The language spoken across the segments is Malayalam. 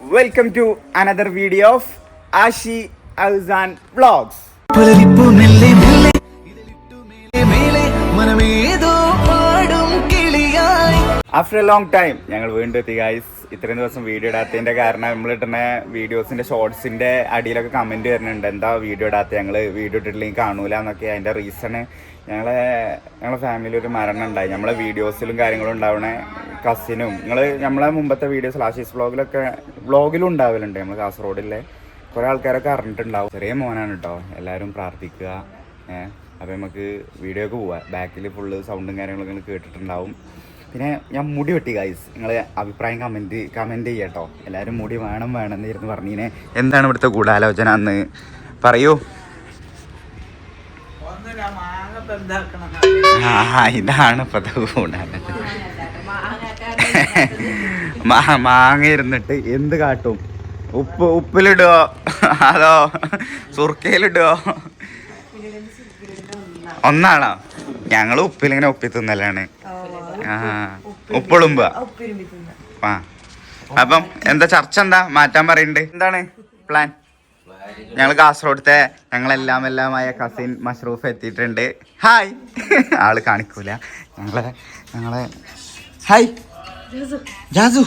Welcome to another video of Ashi Alsan vlogs after a long time ഞങ്ങൾ വീണ്ടും എത്തി ഗൈസ് ഇത്രയും ദിവസം വീഡിയോ ഇടാത്തതിന്റെ കാരണം നമ്മൾ ഇട്ടുന്ന വീഡിയോസിന്റെ ഷോർട്സിന്റെ അടിയിലൊക്കെ കമന്റ് വരുന്നുണ്ട്. എന്താ വീഡിയോ ഇടാത്ത? ഞങ്ങൾ വീഡിയോ ഇട്ടിട്ടില്ലെങ്കിൽ കാണൂല എന്നൊക്കെ. അതിന്റെ റീസണ് ഞങ്ങളെ ഞങ്ങളെ ഫാമിലി ഒരു മരണം ഉണ്ടായി. നമ്മളെ വീഡിയോസിലും കാര്യങ്ങളും ഉണ്ടാവണേ കസിനും നിങ്ങൾ നമ്മളെ മുമ്പത്തെ വീഡിയോസ് ലാഷീസ് വ്ളോഗിലൊക്കെ വ്ളോഗിലും ഉണ്ടാവലുണ്ട് നമ്മൾ കാസർഗോഡിലെ കുറേ ആൾക്കാരൊക്കെ അറിഞ്ഞിട്ടുണ്ടാവും. ചെറിയ മോനാണ് കേട്ടോ എല്ലാവരും പ്രാർത്ഥിക്കുക. അപ്പോൾ നമുക്ക് വീഡിയോ ഒക്കെ പോവാം. ബാക്കിൽ ഫുള്ള് സൗണ്ടും കാര്യങ്ങളൊക്കെ കേട്ടിട്ടുണ്ടാവും. പിന്നെ ഞാൻ മുടി വെട്ടി ഗൈസ് നിങ്ങൾ അഭിപ്രായം കമന്റ് കമന്റ് ചെയ്യട്ടോ എല്ലാവരും മുടി വേണം വേണം എന്നിരുന്ന് പറഞ്ഞിനെ. എന്താണ് ഇവിടുത്തെ ഗൂഢാലോചന എന്ന് പറയൂ. ആ ഇതാണ് മാ- മാങ്ങ ഇരുന്നിട്ട് എന്ത് കാട്ടും? ഉപ്പ് ഉപ്പിലിടുവോ? അതോ സുർക്കയിലിടുവോ ഒന്നാണോ? ഞങ്ങൾ ഉപ്പിലിങ്ങനെ ഉപ്പി തിന്നലാണ്. ആ ഉപ്പിളുമ്പ ആ. അപ്പം എന്താ ചർച്ച എന്താ? മാറ്റാൻ പറയുന്നുണ്ട് എന്താണ് പ്ലാൻ ഞങ്ങൾ കാസർഗോഡത്തെ ഞങ്ങളെല്ലാം എല്ലാമായ കസിൻ മഷ്റൂഫ് എത്തിയിട്ടുണ്ട്. ഹായ് ആൾ കാണിക്കൂല. ഞങ്ങളെ ഞങ്ങളെ ഹായ് ജാസു.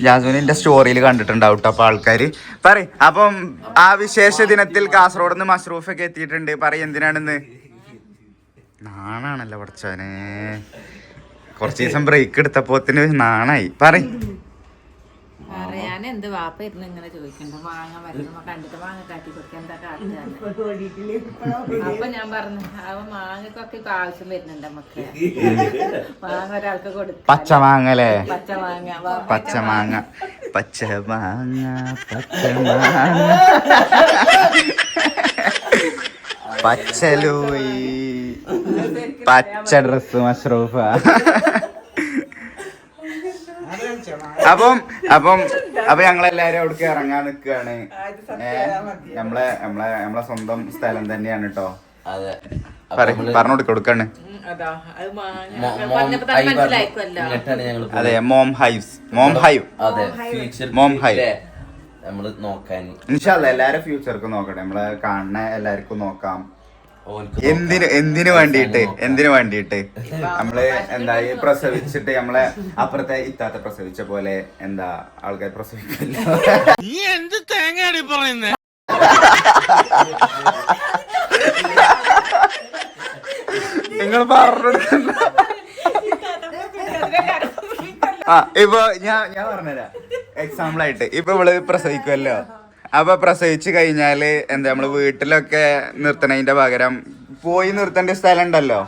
ജാസുവിന് എന്റെ സ്റ്റോറിയിൽ കണ്ടിട്ടുണ്ടാവും കേട്ടോ അപ്പൊ ആൾക്കാര്. പറ അപ്പം ആ വിശേഷ ദിനത്തിൽ കാസർഗോഡ് നിന്ന് മഷ്റൂഫ് ഒക്കെ എത്തിയിട്ടുണ്ട്. പറ എന്തിനാണെന്ന്? നാണാണല്ലോ പഠിച്ചവനെ. കുറച്ച് ദിവസം ബ്രേക്ക് എടുത്തപ്പോത്തിന് നാണായി. പറ പറയാൻ എന്ത് വാപ്പ ഇരുന്ന് ഇങ്ങനെ ചോദിക്കണ്ട? വാങ്ങാൻ വരുമ്പോ കണ്ടിട്ട് മാങ്ങ കാട്ടി കൊടുക്കാൻ എന്താ അപ്പൊ ഞാൻ പറഞ്ഞു അവ മാങ്ങക്കൊക്കെ ഇപ്പൊ ആവശ്യം വരുന്നുണ്ട് നമുക്ക് മാങ്ങ ഒരാൾക്ക് കൊടുക്കും പച്ചമാങ്ങലേ പച്ചമാങ്ങ വാ- പച്ചമാങ്ങ പച്ചമാങ്ങ പച്ചമാങ്ങ പച്ചലൂയി. പച്ച ഡ്രസ് മഷ്റൂഫ. അപ്പം അപ്പം അപ്പൊ ഞങ്ങളെല്ലാരും അവിടേക്ക് ഇറങ്ങാൻ നിക്കാണ് ഏ, നമ്മളെ നമ്മളെ നമ്മളെ സ്വന്തം സ്ഥലം തന്നെയാണ് കേട്ടോ അതെ. പറഞ്ഞു കൊടുക്ക കൊടുക്കാണ്. അതാ മോം ഹൈവ്സ് മോം ഹൈവ് അതെ ഫ്യൂച്ചർ മോം ഹൈവ് നമ്മൾ നോക്കാൻ. ഇൻഷാല്ല എല്ലാരും ഫ്യൂച്ചർക്ക് നോക്കട്ടെ. നമ്മളെ കാണുന്ന എല്ലാവർക്കും നോക്കാം. എന്തിന് എന്തിനു വേണ്ടിയിട്ട്? എന്തിനു വേണ്ടിയിട്ട്? നമ്മൾ എന്താ ഈ പ്രസവിച്ചിട്ട് നമ്മളെ അപ്പുറത്തെ ഇത്താത്ത പ്രസവിച്ച പോലെ എന്താ ആൾക്കാർ പ്രസവിക്കില്ല? നിങ്ങൾ പറഞ്ഞു ആ ഇപ്പൊ ഞാൻ ഞാൻ പറഞ്ഞുതരാം. എക്സാമ്പിൾ ആയിട്ട്. ഇപ്പൊ ഇവൾ പ്രസവിക്കുമല്ലോ അപ്പൊ പ്രസവിച്ചു കഴിഞ്ഞാൽ എന്താ നമ്മൾ വീട്ടിലൊക്കെ നിർത്തണതിന്റെ പകരം പോയി നിർത്തേണ്ട സ്ഥലം ഉണ്ടല്ലോ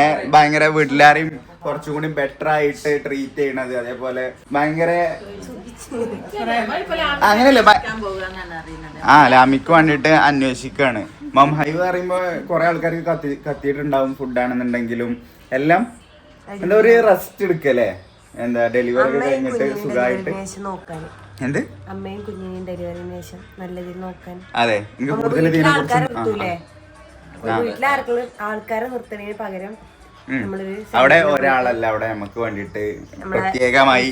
ഏഹ് ഭയങ്കര വീട്ടിലാരെയും കുറച്ചും കൂടി ബെറ്റർ ആയിട്ട് ട്രീറ്റ് ചെയ്യണത്. അതേപോലെ ഭയങ്കര അങ്ങനെയല്ലേ അറിയുന്നത് ആ ലാമിക്ക് വേണ്ടിട്ട് അന്വേഷിക്കാണ്. മം ഹൈവ് പറയുമ്പോ കുറെ ആൾക്കാർക്ക് കത്തി കത്തിയിട്ടുണ്ടാവും ഫുഡാണെന്നുണ്ടെങ്കിലും എല്ലാം എന്താ ഒരു റെസ്റ്റ് എടുക്കല്ലേ? എന്താ ഡെലിവറി കഴിഞ്ഞിട്ട് സുഖമായിട്ട് എന്ത്? അമ്മയും കുഞ്ഞിനെയും ഡെലിവറിന് ശേഷം നല്ല രീതിയിൽ നോക്കാൻ. അതെ വീട്ടിലെ ആൾക്കാരെ പകരം അവിടെ ഒരാളല്ല അവിടെ നമുക്ക് വേണ്ടിട്ട് പ്രത്യേകമായി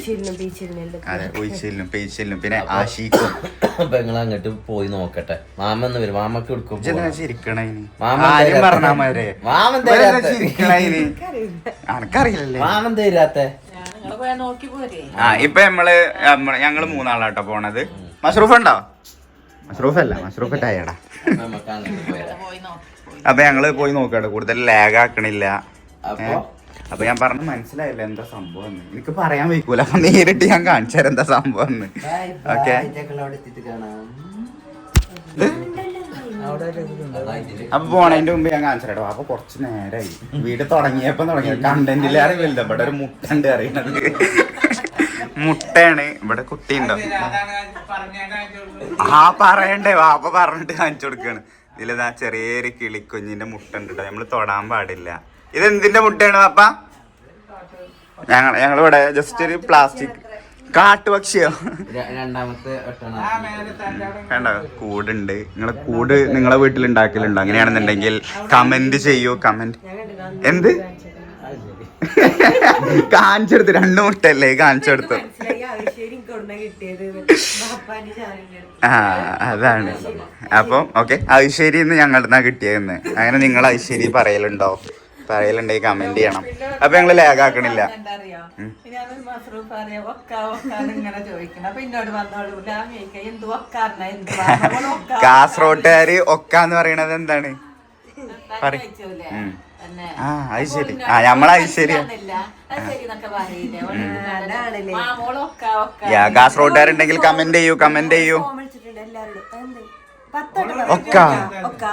പിന്നെ ആശിക്കും. അപ്പൊ അങ്ങോട്ട് പോയി നോക്കട്ടെ. മാമ എന്ന് വരും. മാമക്ക് എടുക്കും ചിരിക്കണേന് മാമൻ തരാത്ത- ആ ഇപ്പൊ നമ്മൾ ഞങ്ങൾ മൂന്നാളാട്ടോ പോണത്. മഷ്റൂഫ് ഉണ്ടോ മഷ്റൂഫ് അല്ല മഷ്റൂഫ് ടയർഡാ അപ്പൊ ഞങ്ങൾ പോയി നോക്കട്ടെ കൂടുതൽ ലാഗ് ആക്കണില്ല അപ്പൊ? ഞാൻ പറഞ്ഞു മനസ്സിലായില്ല എന്താ സംഭവം എന്ന്. എനിക്ക് പറയാൻ വയ്ക്കൂല അപ്പൊ നേരിട്ട് ഞാൻ കാണിച്ചു തരാം എന്താ സംഭവം എന്ന്. ഓക്കെ? അപ്പൊ പോണതിന്റെ മുമ്പ് ഞാൻ കാണിച്ചു കേട്ടോ അപ്പൊ കുറച്ച് നേരമായി വീട് തുടങ്ങിയപ്പോ തുടങ്ങി. കണ്ടന്റിലേറെ വലുത്. ഇവിടെ ഒരു മുട്ടണ്ട് അറിയണത്. മുട്ടയാണ്. ഇവിടെ കുട്ടിയുണ്ടോ? ആ പറയണ്ടേ. വാപ്പ പറഞ്ഞിട്ട് കാണിച്ചു കൊടുക്കാണ്. ഇതിലിതാ ചെറിയൊരു കിളിക്കുഞ്ഞിന്റെ മുട്ട ഉണ്ട് കേട്ടോ. നമ്മൾ തൊടാൻ പാടില്ല. ഇത് എന്തിന്റെ മുട്ടയാണ് വാപ്പ ഞങ്ങൾ ഞങ്ങളിവിടെ ജസ്റ്റ് ഒരു പ്ലാസ്റ്റിക് കാട്ടുപക്ഷിയോ? രണ്ടാമത്തെ കണ്ടോ? കൂടുണ്ട്. നിങ്ങളെ കൂട് നിങ്ങളെ വീട്ടിൽ ഉണ്ടാക്കലുണ്ടോ അങ്ങനെയാണെന്നുണ്ടെങ്കിൽ കമന്റ് ചെയ്യൂ കമന്റ് എന്ത്? കാണിച്ചെടുത്ത്. രണ്ടു മുട്ടല്ലേ കാണിച്ചെടുത്തു. ആ അതാണ്. അപ്പം ഓക്കെ ഐശ്വര്യ ഞങ്ങളുടെ ഞങ്ങളുടെ കിട്ടിയതെന്ന് അങ്ങനെ നിങ്ങൾ ഐശ്വര്യ പറയലുണ്ടോ? പറയലുണ്ടെങ്കിൽ കമന്റ് ചെയ്യണം. അപ്പൊ ഞങ്ങൾ ലാഗ് ആക്കണില്ല ഒക്ക കാസർഗോട്ടുകാര് ഒക്കാന്ന് പറയണത് എന്താണ്? ആ അത് ശരി. ആ നമ്മളെ ഐശ്വര്യ അതാണല്ലേ. യാ കാസർഗോട്ടുകാരുണ്ടെങ്കിൽ കമന്റ് ചെയ്യൂ കമന്റ് ചെയ്യൂ. ഒക്ക.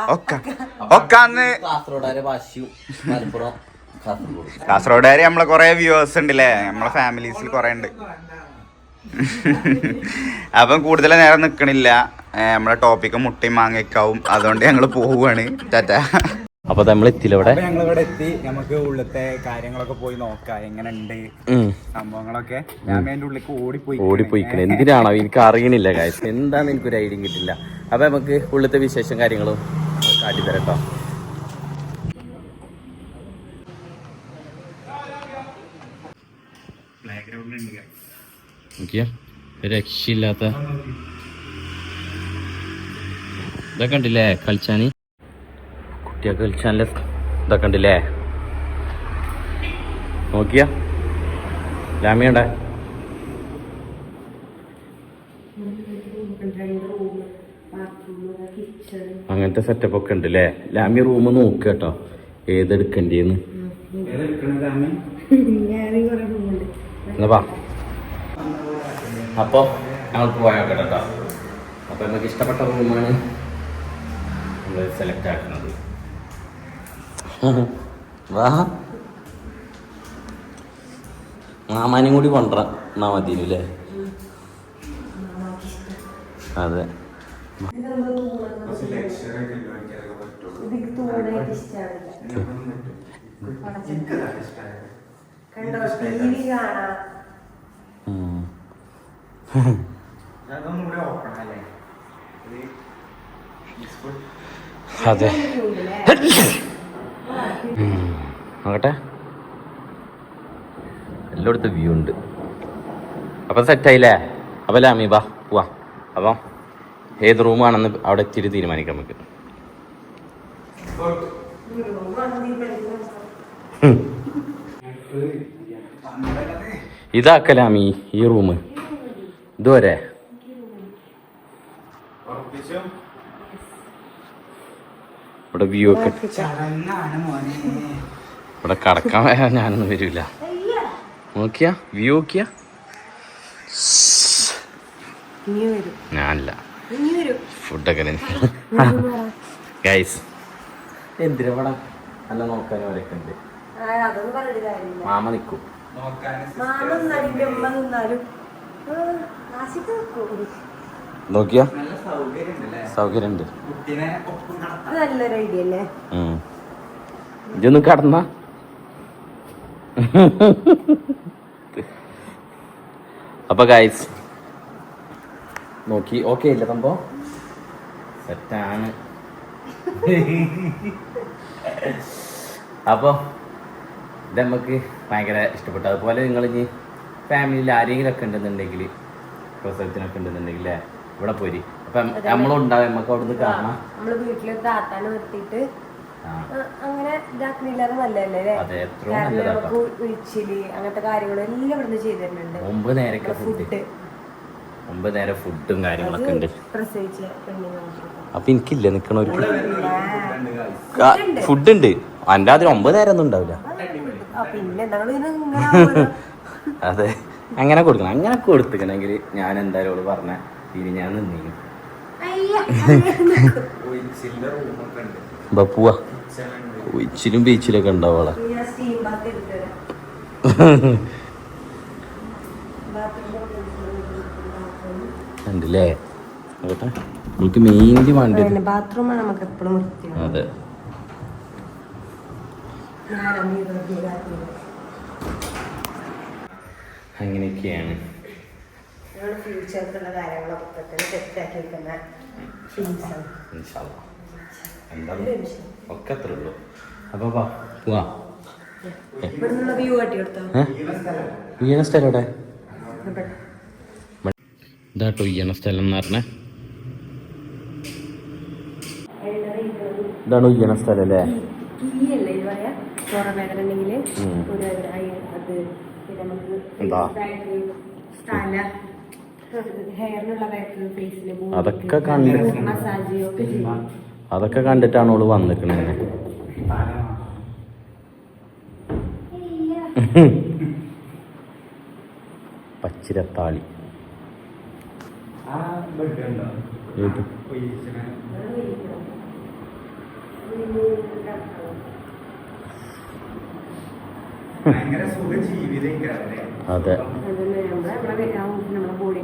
ഒക്ക. ഒക്കാന്ന് മലപ്പുറം കാസർഗോഡ്. കാസർഗോഡുകാര് നമ്മളെ കൊറേ വ്യൂവേഴ്സ് ഉണ്ടല്ലേ? നമ്മളെ ഫാമിലീസിൽ കൊറേ ഉണ്ട്. അപ്പം കൂടുതൽ നേരം നിക്കണില്ല. ഏ, നമ്മളെ ടോപ്പിക്ക് മുട്ടി മാങ്ങിക്കാവും അതുകൊണ്ട് ഞങ്ങൾ പോവുകയാണ് ടാറ്റ. അപ്പൊ നമ്മൾ ഇവിടെ? ഞങ്ങൾ എത്തി. നമുക്ക് ഉള്ളത്തെ കാര്യങ്ങളൊക്കെ പോയി നോക്കാം. എങ്ങനെയുണ്ട് സംഭവങ്ങളൊക്കെ. ഞാൻ ഉള്ളിലേക്ക് ഓടിപ്പോയി ഓടിപ്പോയിക്കണേ. എന്തിനാണോ? എനിക്ക് അറിയണില്ല കാര്യം എന്താന്ന് എനിക്കൊരു ഐഡിയ കിട്ടില്ല. അപ്പൊ നമുക്ക് ഉള്ളത്തെ വിശേഷം കാര്യങ്ങളും കാട്ടി തരട്ടോ രക്ഷയില്ലാത്ത ഇതൊക്കെ ഉണ്ടല്ലേ കളിച്ചാൻ കുട്ടിയൊക്കെ കളിച്ചാനല്ലേ ഇതൊക്കെ ഉണ്ടല്ലേ നോക്കിയാ? ലാമിയുണ്ടേ? അങ്ങനത്തെ സെറ്റപ്പ് ഒക്കെ ഉണ്ട് അല്ലേ ലാമി റൂം നോക്കുക കേട്ടോ. ഏതെടുക്കണ്ടേന്ന്? എന്നാ വാ. അപ്പോൾ ഞങ്ങൾ പോയാക്കട്ടെ കേട്ടോ. അപ്പൊ നമുക്ക് ഇഷ്ടപ്പെട്ട റൂമാണ് നമ്മൾ സെലക്ട് ആക്കുന്നത്. വാ. മാമാനും കൂടി കൊണ്ടുവരാം. എന്നാ മതിയില്ലേ അല്ലേ അതെ. അതെ. നോക്കട്ടെ എല്ലായിടത്തും വ്യൂ ഉണ്ട്. അപ്പം സെറ്റായില്ലേ അപ്പം ലാമി ബാ പോവാ അപ്പം ഏത് റൂമാണെന്ന് അവിടെ എത്തിയിട്ട് തീരുമാനിക്കാം നമുക്ക്. ഇതാ ഇതാക്കലാമി ഈ റൂം. ഇതുവരെ. ഇവിടെ വ്യൂ ഒക്കെ ഇവിടെ കടക്കാൻ വരാൻ ഞാനൊന്നും വരില്ല നോക്കിയാ വ്യൂ നോക്കിയാ. ഞാനില്ല. ഫുഡൊക്കെ ഗൈസ് എന്തിനാ നല്ല നോക്കാനും അവരൊക്കെ ഉണ്ട്. മാമ നിൽക്കും. നോക്കിയാ? സൗകര്യം ഉണ്ട് ഇതൊന്ന് കടന്ന. അപ്പൊ ഗൈസ് നോക്കി. ഓക്കെ ഇല്ല സംഭവം സെറ്റാണ്. അപ്പോൾ ഇത് നമുക്ക് ഭയങ്കര ഇഷ്ടപ്പെട്ടു. അതുപോലെ നിങ്ങൾ ഇനി ഫാമിലിയിൽ ആരെങ്കിലും ഒക്കെ ഉണ്ടെന്നുണ്ടെങ്കിൽ പ്രസവത്തിനൊക്കെ ഉണ്ടെന്നുണ്ടെങ്കിൽ ല്ലേ, ഇവിടെ പോരി. അപ്പം നമ്മളും ഉണ്ടാവും നമുക്ക് അവിടെ നിന്ന് കാണാം. നമ്മൾ വീട്ടിൽ താത്താനെ നിർത്തിയിട്ട് അങ്ങനെ ഇതാക്കണില്ലാതെ നല്ലതല്ലേ ഉഴിച്ചിൽ അങ്ങനത്തെ കാര്യങ്ങളും എല്ലാം ഇവിടുന്ന് ചെയ്തു തരുന്നുണ്ട് മുമ്പ് നേരൊക്കെ ഫുഡ്. ഫുഡ് മുമ്പ് നേരെ ഫുഡും കാര്യങ്ങളൊക്കെ ഉണ്ട്. അപ്പൊ എനിക്കില്ല നിക്കണ ഒരു ഫുഡ് ഉണ്ട് എന്റെ അതിന് ഒമ്പത് നേരം ഒന്നും ഉണ്ടാവില്ല അതെ. അങ്ങനെ കൊടുക്കണം. അങ്ങനെ കൊടുത്തിക്കണമെങ്കിൽ ഞാൻ എന്തായാലും അവൾ പറഞ്ഞ ഇനി ഞാൻ നിന്നിക്കും അയ്യ, ബാ പോവാ. ഒച്ചിലും ബീച്ചിലൊക്കെ ഉണ്ടാവോളെ ഇനി അല്ലേ. നോക്കട്ടെ നമുക്ക് മെയിൻലി വേണ്ടത് ബാത്റൂമാണ് നമുക്ക് എപ്പോഴും അതെ. അങ്ങനെയൊക്കെയാണ്. കാര്യങ്ങളൊക്കെ തന്നെ സെറ്റാക്കി വെക്കുന്ന ഒക്കെ അത്രേ ഉള്ളൂ. അപ്പൊ പോവാ. വീണ സ്ഥലം എവിടെ. ഇതാട്ടോ ഈ സ്ഥലം എന്ന് പറഞ്ഞ. ഇതാണ് ഉയ്യണ സ്ഥലം അല്ലേ അതൊക്കെ കണ്ടിട്ട് അതൊക്കെ കണ്ടിട്ടാണ് ഓൾ വന്നിക്കണേ. പച്ചിരത്താളി ആ ബെഡ് ഉണ്ടോ ഏത് ഒഴിച്ചിന്. ഭയങ്കര സുഖ ജീവിതം അതെ അതന്നെ നമ്മളെ നമ്മളെ ആ നമ്മളെ ബോഡിക്ക്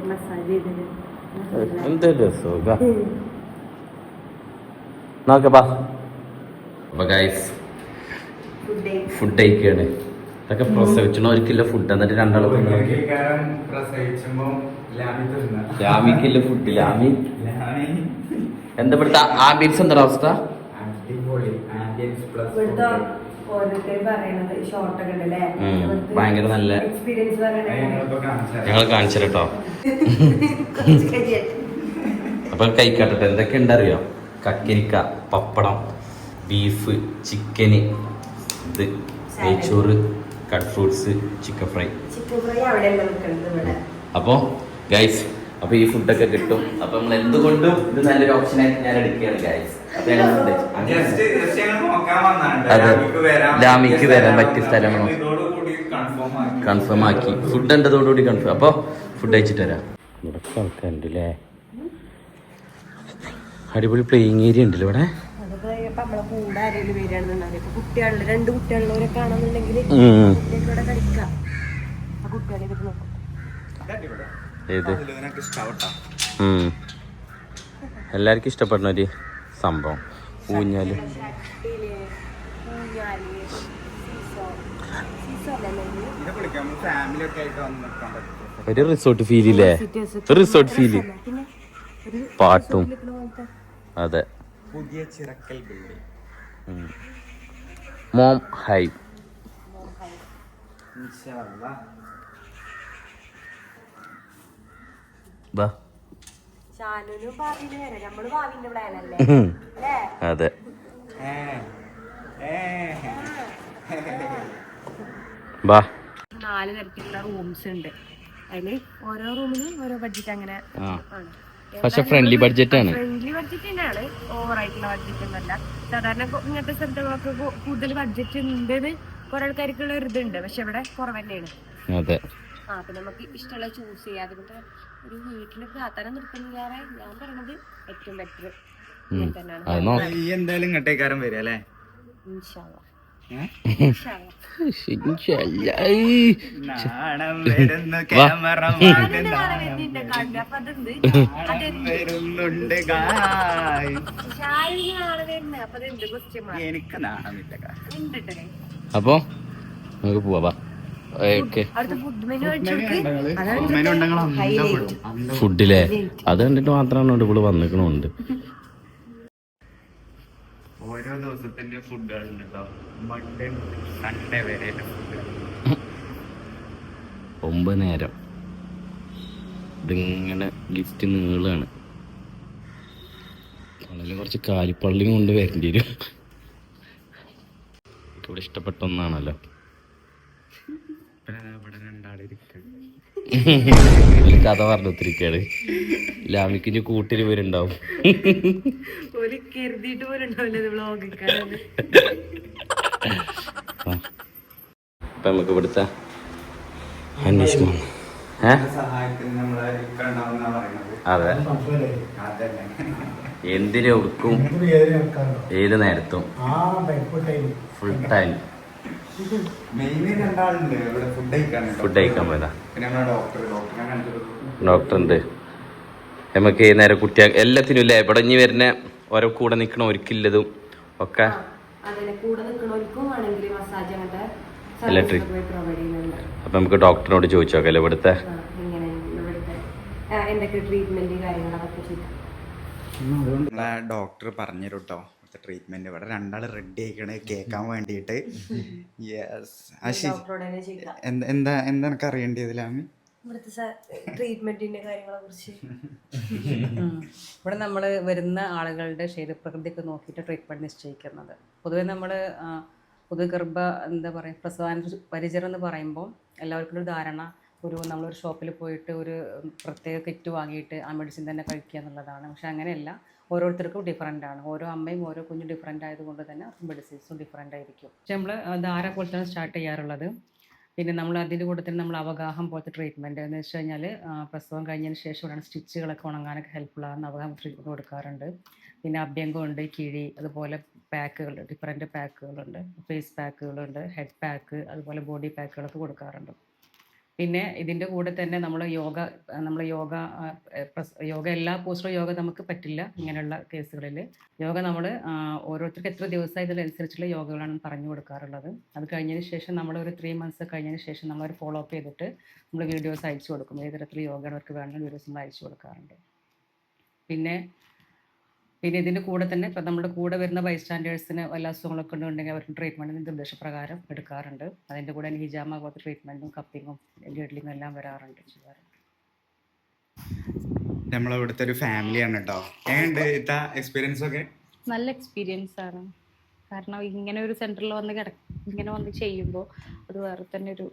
മസാജ് ചെയ്തത് എന്ത് രസുഖ നോക്കപ്പാ അപ്പൊ ഗൈസ് ഫുഡ് ഫുഡ് കഴിക്കുകയാണ് ഇതൊക്കെ പ്രസവിച്ചണവർക്കില്ല ഫുഡ് എന്നിട്ട് രണ്ടാളും ലാമിക്കില്ല ഫുഡ് ലാമി. ലാമി. എന്താ ഇവിടുത്തെ ആംബിയൻസ് എന്താ അവസ്ഥ? ഭയങ്കര നല്ല ഞങ്ങൾ കാണിച്ചു കേട്ടോ. അപ്പൊ കഴിക്കാട്ടെ എന്തൊക്കെ ഉണ്ടറിയോ കക്കരിക്ക പപ്പടം ബീഫ് ചിക്കന് ഇത് നെയ്ച്ചോറ് cut fruits chicken fry chicken fry അവിടെ അല്ല നിൽക്കുന്നത് ഇവിടെ. അപ്പോൾ ഗൈസ് അപ്പോൾ ഈ ഫുഡൊക്കെ കിട്ടും. അപ്പോൾ നമ്മൾ എന്തുകൊണ്ടും ഇത് നല്ലൊരു ഓപ്ഷനായിട്ട് ഞാൻ എടുക്കുകയാണ് ഗൈസ്. ലാമിക്ക് വരാൻ പറ്റിയ സ്ഥലമാണോ? കൺഫേം ആക്കി. ഫുഡ് ഉണ്ടതോടുകൂടി കൺഫേം അപ്പോൾ ഫുഡ് അയച്ചിട്ട് വരാം. ഇവിടെ ആൾക്കാരുണ്ട് അല്ലേ അടിപൊളി പ്ലേയിങ് ഏരിയ ഉണ്ടല്ലോ ഇവിടെ. ഇപ്പൊ നമ്മളെ കൂടെ ആരെങ്കിലും വരികയാണെന്നുണ്ടെങ്കിൽ ഇപ്പൊ കുട്ടികളിൽ രണ്ട് കുട്ടികളുള്ളവരൊക്കെ ആണെന്നുണ്ടെങ്കിൽ ഇവിടെ കളിക്കാം ആ കുട്ടികളെ ഇതൊക്കെ നോക്കും. എല്ലാവർക്കും ഇഷ്ടപ്പെടുന്ന ഒരു സംഭവം. ഊഞ്ഞാൽ. ഒരു റിസോർട്ട് ഫീലില്ലേ റിസോർട്ട് ഫീൽ പാട്ടും. അതെ. പുതിയ ചിറക്കൽ ബിൽഡിംഗ് മോം ഹൈ. അതെ. ബാ നാല് തരത്തിലുള്ള റൂംസ് ഉണ്ട്. അതിൽ ഓരോ റൂമിനും ഓരോ ബഡ്ജറ്റ് അങ്ങനെ ആണ്. പക്ഷെ ഫ്രണ്ട്ലി ബഡ്ജറ്റ് ആണ്. ഫ്രണ്ട്ലി ബഡ്ജറ്റ് തന്നെയാണ്. ഓവർ ആയിട്ടുള്ള ബഡ്ജറ്റ് ഒന്നല്ല സാധാരണ ഇങ്ങനത്തെ സ്ഥലത്തൊക്കെ കൂടുതൽ ബഡ്ജറ്റ് ഉണ്ടെന്ന് കുറെ ആൾക്കാർക്കുള്ള ഒരിതുണ്ട് പക്ഷെ ഇവിടെ കുറവ് തന്നെയാണ് അതെ. ആ അപ്പൊ നമുക്ക് ഇഷ്ടമുള്ള ചൂസ് ചെയ്യാം. അതുകൊണ്ട് ഒരു വീട്ടിൽ പ്രാർത്ഥന നിർത്തുന്നതിലേറെ ഞാൻ പറയണത് ഏറ്റവും ബെറ്റർ അത് നോ ഈ എന്തായാലും ഇങ്ങോട്ടേക്കാരം വരും അല്ലേ? ഇൻഷാല്ലാ. അപ്പൊ അപ്പൊ എനിക്ക് നാണമില്ല നമുക്ക് പോവാ. ഫുഡില്ലേ അത് കണ്ടിട്ട് മാത്രമാണ് ഇവിടെ വന്നിക്കണുണ്ട് ഓരോ ദിവസത്തിന്റെ ഫുഡ് കേട്ടോ മുതൽ സൺഡേ വരെ ഫുഡ് ഒമ്പത് നേരം. ഇതിങ്ങനെ ഗിഫ്റ്റ് നീളാണ്. വളരെ കുറച്ച് കാലിപ്പള്ളിയും കൊണ്ട് വരേണ്ടി വരും. ഇവിടെ ഇഷ്ടപ്പെട്ട ഒന്നാണല്ലോ. ഇവിടെ രണ്ടാളിരിക്കും ഇതിൽ കഥ പറഞ്ഞിരിക്കാണ് ലാമിക്ക് ഇനി കൂട്ടിൽ പേരുണ്ടാവും ഇപ്പൊ അപ്പൊ നമുക്ക് ഇവിടുത്തെ അന്വേഷണം. അതെ. എന്തിനും ഏത് നേരത്തും. ഫുൾ ടൈം ഫുഡ് കഴിക്കാൻ ഫുഡ് കഴിക്കാൻ പോയതാ. പിന്നെ നമ്മുടെ ഡോക്ടർ ഡോക്ടറെ കാണിച്ചത്. ഡോക്ടർ ഉണ്ട് നമുക്ക് നേരെ കുട്ടിയ എല്ലാത്തിനും ഇല്ലേ? ഇവിടെ ഇനി വരുന്ന ഓരോ കൂടെ നിൽക്കണ ഒരിക്കില്ലതും ഒക്കെ. അപ്പൊ നമുക്ക് ഡോക്ടറിനോട് ചോദിച്ചു നോക്കല്ലേ ഇവിടുത്തെ? ഡോക്ടർ പറഞ്ഞു കേട്ടോ ട്രീറ്റ്മെന്റ് ഇവിടെ രണ്ടാൾ റെഡി ആയിക്കണ് കേൾക്കാൻ വേണ്ടിയിട്ട്. യെസ് എന്താ എന്താ എനിക്ക് അറിയേണ്ടത് ലാമി ട്രീറ്റ്മെന്റിന്റെ കാര്യങ്ങളെ കുറിച്ച്. ഇവിടെ നമ്മൾ വരുന്ന ആളുകളുടെ ശരീരപ്രകൃതിയൊക്കെ നോക്കിയിട്ട് ട്രീറ്റ്മെന്റ് നിശ്ചയിക്കുന്നത്. പൊതുവെ നമ്മൾ പൊതുഗർഭ എന്താ പറയുക പ്രസവാന പരിചരണം എന്ന് പറയുമ്പോൾ എല്ലാവർക്കും ഒരു ധാരണ ഒരു നമ്മളൊരു ഷോപ്പിൽ പോയിട്ട് ഒരു പ്രത്യേക കിറ്റ് വാങ്ങിയിട്ട് ആ മെഡിസിൻ തന്നെ കഴിക്കുക എന്നുള്ളതാണ്. പക്ഷെ അങ്ങനെയല്ല. ഓരോരുത്തർക്കും ഡിഫറന്റ് ആണ്. ഓരോ അമ്മയും ഓരോ കുഞ്ഞും ഡിഫറന്റ് ആയതുകൊണ്ട് തന്നെ മെഡിസിൻസും ഡിഫറന്റ് ആയിരിക്കും. പക്ഷെ നമ്മൾ ധാര പോലെ തന്നെ സ്റ്റാർട്ട് ചെയ്യാറുള്ളത്? പിന്നെ നമ്മൾ അതിന്റെ കൂടെ തന്നെ നമ്മൾ അവഗാഹം പോലത്തെ ട്രീറ്റ്മെന്റ് എന്ന് വെച്ച് കഴിഞ്ഞാൽ പ്രസവം കഴിഞ്ഞതിന് ശേഷമാണ് സ്റ്റിച്ചുകളൊക്കെ ഉണങ്ങാനൊക്കെ ഹെൽപ്ഫുള്ളാകുന്ന അവഗാഹം ട്രീറ്റ്മെന്റ് കൊടുക്കാറുണ്ട്. പിന്നെ അഭ്യംഗമുണ്ട് കിഴി അതുപോലെ പാക്കുകൾ ഡിഫറെന്റ് പാക്കുകളുണ്ട് ഫേസ് പാക്കുകളുണ്ട് ഹെഡ് പാക്ക് അതുപോലെ ബോഡി പാക്കുകളൊക്കെ കൊടുക്കാറുണ്ട്. പിന്നെ ഇതിന്റെ കൂടെ തന്നെ നമ്മൾ യോഗ നമ്മൾ യോഗ യോഗ എല്ലാ പോസ്റ്ററും യോഗ നമുക്ക് പറ്റില്ല ഇങ്ങനെയുള്ള കേസുകളിൽ യോഗ നമ്മൾ ഓരോരുത്തർക്ക് എത്ര ദിവസമായി ഇതിനനുസരിച്ചുള്ള യോഗകളാണ് പറഞ്ഞു കൊടുക്കാറുള്ളത്. അത് കഴിഞ്ഞതിന് ശേഷം നമ്മൾ ഒരു ത്രീ മന്ത്സ് കഴിഞ്ഞതിന് ശേഷം നമ്മൾ ഒരു ഫോളോ അപ്പ് ചെയ്തിട്ട് നമ്മൾ വീഡിയോസ് അയച്ചു കൊടുക്കും. ഏത് തരത്തിൽ യോഗ അവർക്ക് വേണമെങ്കിൽ വീഡിയോസ് നമ്മൾ അയച്ചു കൊടുക്കാറുണ്ട്. പിന്നെ പിന്നെ ഇതിന്റെ കൂടെ തന്നെ ഇപ്പം നമ്മുടെ കൂടെ വരുന്ന ബൈസ്റ്റാൻഡേഴ്സിന് വല്ല അസുഖങ്ങളൊക്കെ ഉണ്ടെങ്കിൽ അവർക്ക് ട്രീറ്റ്മെന്റ് നിർദ്ദേശപ്രകാരം എടുക്കാറുണ്ട്. അതിന്റെ കൂടെ ഹിജാമ പോലത്തെ ട്രീറ്റ്മെന്റും കപ്പിങ്ങും ഗഡ്ലിങ്ങും എല്ലാം വരാറുണ്ട് ചെയ്യാറുണ്ട് നമ്മളിവിടുത്തെ ഒരു ഫാമിലിയാണ് കേട്ടോ എങ്ങനെയുണ്ട് എക്സ്പീരിയൻസ് ഒക്കെ? നല്ല എക്സ്പീരിയൻസ് ആണ്. കാരണം ഇങ്ങനെ ഒരു സെന്ററിൽ വന്ന് കിട ഇങ്ങനെ വന്ന് ചെയ്യുമ്പോൾ അത് വേറെ തന്നെ ഒരു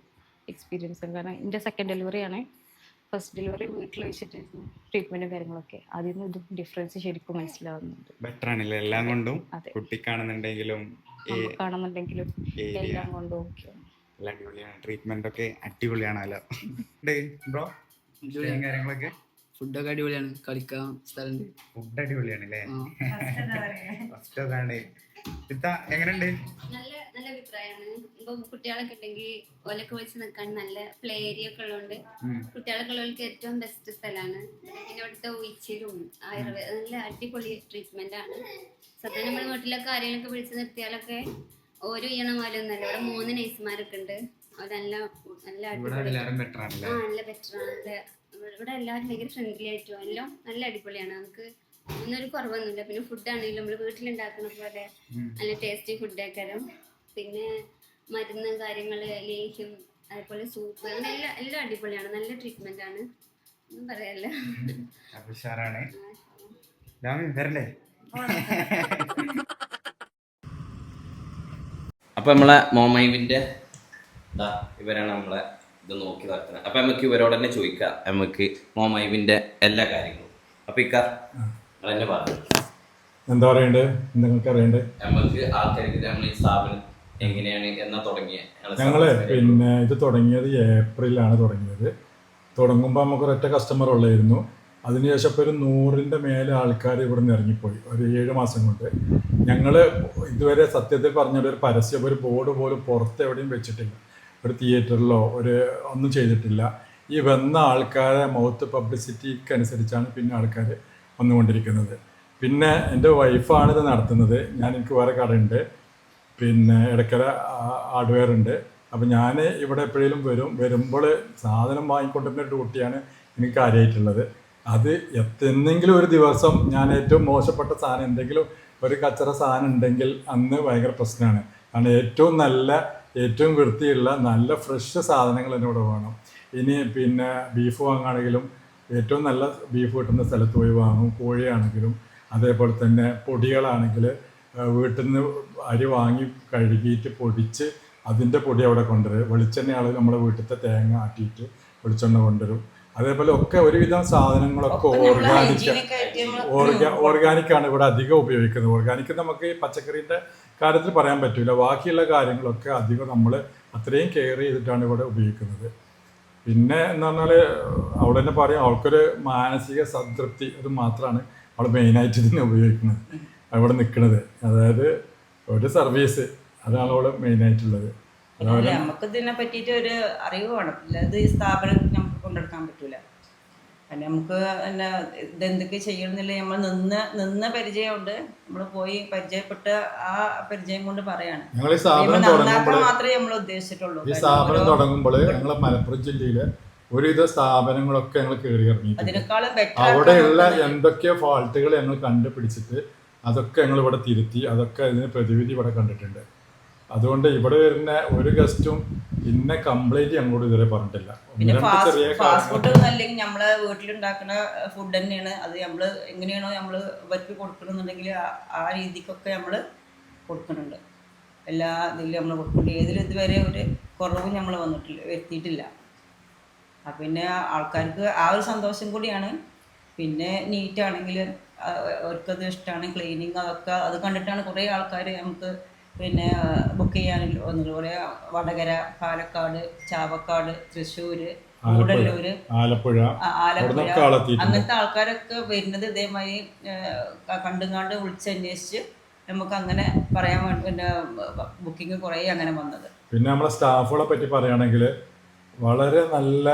എക്സ്പീരിയൻസ് ആണ്. കാരണം എന്റെ സെക്കൻഡ് ഡെലിവറി ആണ്. ഫസ്റ്റ് ഡെലിവറി വീട്ടിൽ വെച്ചിട്ട് ട്രീറ്റ്മെന്റും കാര്യങ്ങളൊക്കെ. അതിൽ നിന്ന് ഇത് ഡിഫറൻസ് ശരിക്കും മനസ്സിലാവുന്നുണ്ട്. ബെറ്റർ ആണല്ലേ? എല്ലാം കൊണ്ടും കുട്ടി കാണുന്നുണ്ടെങ്കിലും കാണുന്നുണ്ടെങ്കിലും എല്ലാം കൊണ്ടും ഓക്കെ എല്ലാം അടിപൊളിയാണ്. ട്രീറ്റ്മെന്റ് ഒക്കെ അടിപൊളിയാണല്ലോ ബ്രോ കാര്യങ്ങളൊക്കെ? ഫുഡൊക്കെ അടിപൊളിയാണ്. കളിക്കാൻ സ്ഥലമുണ്ട്. ഫുഡ് അടിപൊളിയാണ് അല്ലേ? ഫസ്റ്റ് അതാണ്. ഇത്ത എങ്ങനെയുണ്ട്? നല്ല നല്ല അഭിപ്രായമാണ്. ഇപ്പൊ കുട്ടികളൊക്കെ ഉണ്ടെങ്കിൽ ഓലൊക്കെ വെച്ച് നിൽക്കാൻ നല്ല പ്ലേ ഏരിയ ഒക്കെ ഉള്ളതുകൊണ്ട്. കുട്ടികളൊക്കെ ഉള്ളവർക്ക് ഏറ്റവും ബെസ്റ്റ് സ്ഥലമാണ്. പിന്നെ ഇവിടുത്തെ ഉയിച്ചിലും ആയുർവേദ നല്ല അടിപൊളി ട്രീറ്റ്മെന്റ് ആണ്. സത്യം നമ്മുടെ വീട്ടിലൊക്കെ ആരെങ്കിലൊക്കെ വിളിച്ച് നിർത്തിയാലൊക്കെ ഓരോ ഈണമാലൊന്നല്ല ഇവിടെ മൂന്ന് നഴ്സുമാരൊക്കെ ഉണ്ട്. അതല്ല നല്ല അടിപൊളി. ആ നല്ല ബെറ്ററാണ് ഇവിടെ എല്ലാവരും ഭയങ്കര ഫ്രണ്ട്ലി ആയിട്ടും എല്ലാം നല്ല അടിപൊളിയാണ്. നമുക്ക് ഒന്നൊരു കുറവൊന്നുമില്ല. പിന്നെ ഫുഡ് ആണെങ്കിലും നമ്മൾ വീട്ടിലുണ്ടാക്കുന്ന പോലെ നല്ല ടേസ്റ്റി ഫുഡ് ആക്കാരം. പിന്നെ മരുന്ന് കാര്യങ്ങൾ ലേഹ്യം അതേപോലെ സൂപ്പ് അങ്ങനെ എല്ലാം എല്ലാം അടിപൊളിയാണ്. നല്ല ട്രീറ്റ്മെന്റ് ആണ്. ഒന്നും പറയല്ല. അപ്പൊ വരല്ലേ? നമ്മളെ മോമൈവിന്റെ ഇവരാണ് നമ്മളെ ഇത് നോക്കി നടത്തുന്നത്. അപ്പൊ നമുക്ക് ഇവരോട് തന്നെ ചോദിക്കാം. നമുക്ക് മോമൈവിന്റെ എല്ലാ കാര്യങ്ങളും. അപ്പൊ ഇക്ക നിങ്ങൾ തന്നെ പറഞ്ഞു എന്താ പറയണ്ടേ? നിങ്ങൾക്ക് അറിയണ്ടേ നമുക്ക് ആൾക്കാർക്ക് നമ്മൾ ഈ സ്ഥാപനം എങ്ങനെയാണ് എന്നാ തുടങ്ങിയ? ഞങ്ങൾ പിന്നെ ഇത് തുടങ്ങിയത് ഏപ്രിലാണ് തുടങ്ങിയത്. തുടങ്ങുമ്പോൾ നമുക്ക് ഒരൊറ്റ കസ്റ്റമർ ഉള്ളായിരുന്നു. അതിനുശേഷം ഇപ്പോൾ ഒരു നൂറിന്റെ മേലെ ആൾക്കാർ ഇവിടെ നിന്ന് ഇറങ്ങിപ്പോയി. ഒരു ഏഴ് മാസം കൊണ്ട്. ഞങ്ങൾ ഇതുവരെ സത്യത്തിൽ പറഞ്ഞ ഒരു പരസ്യം ഒരു ബോർഡ് പോലും പുറത്ത് എവിടെയും വെച്ചിട്ടില്ല. ഒരു തിയേറ്ററിലോ ഒരു ഒന്നും ചെയ്തിട്ടില്ല. ഈ വന്ന ആൾക്കാരെ മൗത്ത് പബ്ലിസിറ്റിക്ക് അനുസരിച്ചാണ് പിന്നെ ആൾക്കാർ വന്നുകൊണ്ടിരിക്കുന്നത്. പിന്നെ എന്റെ വൈഫാണ് ഇത് നടത്തുന്നത്. ഞാൻ എനിക്ക് വേറെ കടയുണ്ട്. പിന്നെ ഇടയ്ക്കര ഹാർഡ്വെയർ ഉണ്ട്. അപ്പോൾ ഞാൻ ഇവിടെ എപ്പോഴേലും വരും. വരുമ്പോൾ സാധനം വാങ്ങിക്കൊണ്ടിരുന്ന ഡ്യൂട്ടിയാണ് എനിക്ക് കാര്യമായിട്ടുള്ളത്. അത് എത്തുന്നെങ്കിലും ഒരു ദിവസം ഞാൻ ഏറ്റവും മോശപ്പെട്ട സാധനം എന്തെങ്കിലും ഒരു കച്ചറ സാധനം ഉണ്ടെങ്കിൽ അന്ന് ഭയങ്കര പ്രശ്നമാണ്. കാരണം ഏറ്റവും നല്ല ഏറ്റവും വൃത്തിയുള്ള നല്ല ഫ്രഷ് സാധനങ്ങൾ എന്നോട് വേണം. ഇനി പിന്നെ ബീഫ് വാങ്ങുകയാണെങ്കിലും ഏറ്റവും നല്ല ബീഫ് കിട്ടുന്ന സ്ഥലത്ത് പോയി വാങ്ങും കോഴിയാണെങ്കിലും അതേപോലെ തന്നെ പൊടികളാണെങ്കിൽ വീട്ടിൽ നിന്ന് അരി വാങ്ങി കഴുകിയിട്ട് പൊടിച്ച് അതിന്റെ പൊടി അവിടെ കൊണ്ടുവരും. വെളിച്ചെണ്ണയാണ് നമ്മുടെ വീട്ടിലത്തെ തേങ്ങ ആട്ടിയിട്ട് വെളിച്ചെണ്ണ കൊണ്ടുവരും. അതേപോലെ ഒക്കെ ഒരുവിധം സാധനങ്ങളൊക്കെ ഓർഗാനിക് ഓർഗാ ഓർഗാനിക്കാണ് ഇവിടെ അധികം ഉപയോഗിക്കുന്നത്. ഓർഗാനിക് നമുക്ക് ഈ പച്ചക്കറീന്റെ കാര്യത്തിൽ പറയാൻ പറ്റില്ല ബാക്കിയുള്ള കാര്യങ്ങളൊക്കെ അധികം നമ്മൾ അത്രയും കെയർ ചെയ്തിട്ടാണ് ഇവിടെ ഉപയോഗിക്കുന്നത്. പിന്നെ എന്ന് പറഞ്ഞാൽ അവിടെ തന്നെ പറയും അവൾക്കൊരു മാനസിക സംതൃപ്തി അത് മാത്രമാണ് അവൾ മെയിനായിട്ട് ഇതിനെ ഉപയോഗിക്കുന്നത്. അവിടെ നിൽക്കുന്നത് അതായത് ഒരു സർവീസ് അതാണ് അവൾ മെയിനായിട്ടുള്ളത് നമുക്ക് ഇതിനെ പറ്റിയിട്ട് ഒരു അറിവ് വേണം. ഈ സ്ഥാപനം നമുക്ക് കൊണ്ടെടുക്കാൻ പറ്റൂല. അല്ല നമുക്ക് എന്നാ ഇതെന്തൊക്കെ ചെയ്യണമെന്നില്ല നമ്മൾ നിന്ന് നിന്ന് പരിചയമുണ്ട്. നമ്മൾ പോയി പരിചയപ്പെട്ട് ആ പരിചയം കൊണ്ട് പറയാണ്. നന്നാക്കാൻ മാത്രമേ നമ്മൾ ഉദ്ദേശിച്ചിട്ടുള്ളൂ. ഈ സ്ഥാപനം തുടങ്ങുമ്പോൾ ഞങ്ങൾ മലപ്പുറം ജില്ലയിലെ ഒരുവിധ സ്ഥാപനങ്ങളൊക്കെ ഞങ്ങൾ കയറി ഇറങ്ങി അവിടെയുള്ള എന്തൊക്കെ ഫാൾട്ടുകൾ ഞങ്ങൾ കണ്ടുപിടിച്ചിട്ട് അതൊക്കെ ഞങ്ങൾ ഇവിടെ തിരുത്തി അതൊക്കെ അതിന് പ്രതിവിധി ഇവിടെ കണ്ടിട്ടുണ്ട്. അതുകൊണ്ട് ഇവിടെ വരുന്ന ഒരു ഗസ്റ്റും ഇന്ന കംപ്ലൈന്റ് ഞങ്ങളോട് ഇതുവരെ പറഞ്ഞിട്ടില്ല. പിന്നെ ഫാസ്റ്റ് ഫാസ്റ്റ് ഫുഡ് നമ്മളെ വീട്ടിലുണ്ടാക്കുന്ന ഫുഡ് തന്നെയാണ്. അത് നമ്മൾ എങ്ങനെയാണോ നമ്മൾ ഇവർക്ക് കൊടുക്കണമെന്നുണ്ടെങ്കിൽ ആ- രീതിക്കൊക്കെ നമ്മൾ കൊടുക്കുന്നുണ്ട്. എല്ലാ ഇതിലും നമ്മൾ കൊടുക്കുന്നുണ്ട്. ഏതിലും ഇതുവരെ ഒരു കുറവും നമ്മൾ വന്നിട്ടില്ല എത്തിയിട്ടില്ല ആ പിന്നെ ആൾക്കാർക്ക് ആ ഒരു സന്തോഷം കൂടിയാണ്. പിന്നെ നീറ്റ് ആണെങ്കിൽ അവർക്കത് ഇഷ്ടമാണ് ക്ലീനിങ് അതൊക്കെ അത് കണ്ടിട്ടാണ് കുറേ ആൾക്കാർ നമുക്ക് പിന്നെ ബുക്ക് ചെയ്യാൻ ഒന്നുകൂടെ കുറേ വടകര പാലക്കാട് ചാവക്കാട് തൃശ്ശൂർ കൂടല്ലൂർ ആലപ്പുഴ. ആലപ്പുഴ. അങ്ങനത്തെ ആൾക്കാരൊക്കെ വരുന്നത് ഇതേമാതിരി കണ്ടുങ്ങാണ്ട് വിളിച്ചന്വേഷിച്ച് നമുക്ക് അങ്ങനെ പറയാൻ വേണ്ടി പിന്നെ ബുക്കിംഗ് കുറേ അങ്ങനെ വന്നത്. പിന്നെ നമ്മളെ സ്റ്റാഫുകളെ പറ്റി പറയുകയാണെങ്കിൽ വളരെ നല്ല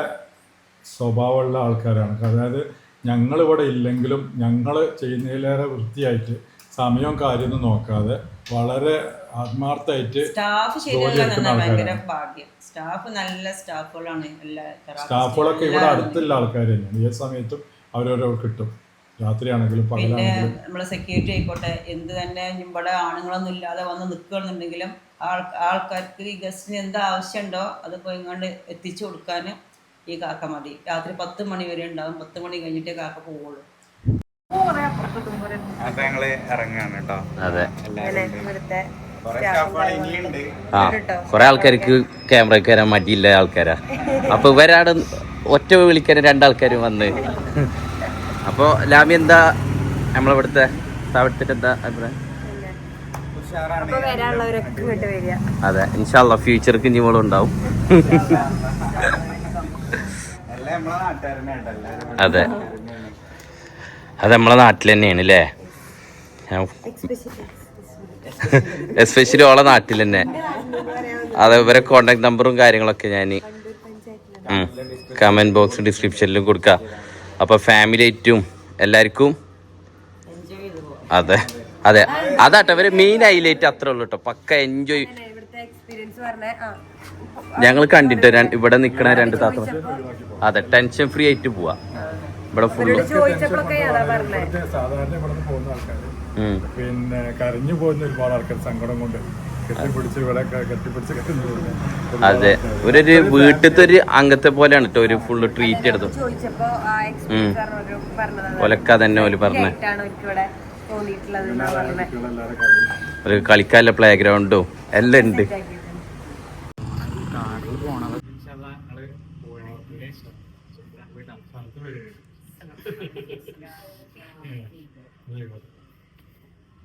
സ്വഭാവമുള്ള ആൾക്കാരാണ്. അതായത് ഞങ്ങളിവിടെ ഇല്ലെങ്കിലും ഞങ്ങൾ ചെയ്യുന്നതിലേറെ വൃത്തിയായിട്ട് സമയവും കാര്യമൊന്നും നോക്കാതെ വളരെ ആത്മാർത്ഥമായിട്ട് സ്റ്റാഫ് ഭയങ്കര ഭാഗ്യം. സ്റ്റാഫ് നല്ല സ്റ്റാഫുകളാണ് എല്ലാ സ്റ്റാഫുകളൊക്കെ ഇവിടെ. അടുത്തുള്ള ആൾക്കാർ തന്നെയാണ്. ഏത് സമയത്തും അവരോരോ കിട്ടും. രാത്രിയാണെങ്കിലും പിന്നെ പകലാണെങ്കിലും. നമ്മളെ സെക്യൂരിറ്റി ആയിക്കോട്ടെ എന്ത് തന്നെ ഇവിടെ ആണുങ്ങളൊന്നും ഇല്ലാതെ വന്ന് നിൽക്കുകയാണെന്നുണ്ടെങ്കിലും ആൾക്കാർക്ക് ഈ ഗസ്റ്റിന് എന്ത് ആവശ്യമുണ്ടോ അത് പോയി കൊണ്ട് എത്തിച്ചു കൊടുക്കാൻ ഈ കാക്ക മതി. രാത്രി പത്ത് മണി വരെ ഉണ്ടാവും. പത്ത് മണി കഴിഞ്ഞിട്ടേ കാക്ക പോവുള്ളൂ. അപ്പൊ ഞങ്ങൾ ഇറങ്ങാണ് കേട്ടോ അതെ എല്ലാവരും ആ കുറെ ആൾക്കാർക്ക് ക്യാമറയ്ക്ക് വരാൻ മടിയില്ല ആൾക്കാരാ. അപ്പൊ ഇവരാട് ഒറ്റ വിളിക്കാൻ രണ്ടാൾക്കാരും വന്ന്. അപ്പൊ ലാമി എന്താ നമ്മളിവിടുത്തെ സ്ഥാപനത്തിന്റെ എന്താ അഭിപ്രായം അതെ ഇൻഷാല്ല ഫ്യൂച്ചർക്ക് ഇനി ഇവളും ഉണ്ടാവും. അതെ. അത് നമ്മളെ നാട്ടിൽ തന്നെയാണ് അല്ലേ എസ്പെഷ്യലി ഓളെ നാട്ടിൽ തന്നെ. അതെ ഇവരെ കോണ്ടാക്ട് നമ്പറും കാര്യങ്ങളൊക്കെ ഞാൻ കമന്റ് ബോക്സ് ഡിസ്ക്രിപ്ഷനിലും കൊടുക്കുക അപ്പോൾ ഫാമിലി ആയിട്ടും എല്ലാവർക്കും അതെ അതെ. അതാട്ടോ ഇവർ മെയിൻ ഹൈലൈറ്റ് അത്രേ ഉള്ളൂ കേട്ടോ പക്ക എൻജോയ് ഞങ്ങൾ കണ്ടിട്ട് ഇവിടെ നിൽക്കണ രണ്ട് താത്ത അതെ ടെൻഷൻ ഫ്രീ ആയിട്ട് പോവാ. ഇവിടെ ഫുള്ള് പിന്നെ കരഞ്ഞു പോകുന്ന ഒരുപാട് ആൾക്കാർ സങ്കടം കൊണ്ട് കെട്ടിപ്പിടിച്ച് ഇവിടെ കെട്ടിപ്പിടിച്ച് അതെ. ഒരു വീട്ടിലത്തെ ഒരു അംഗത്തെ പോലെയാണ് കേട്ടോ ഒരു ഫുള്ള് ട്രീറ്റ് എടുത്തു ഒലക്ക തന്നെ ഓൽ പറഞ്ഞു. ഒരു കളിക്കാനുള്ള പ്ലേ ഗ്രൗണ്ടും എല്ലാം ഉണ്ട്.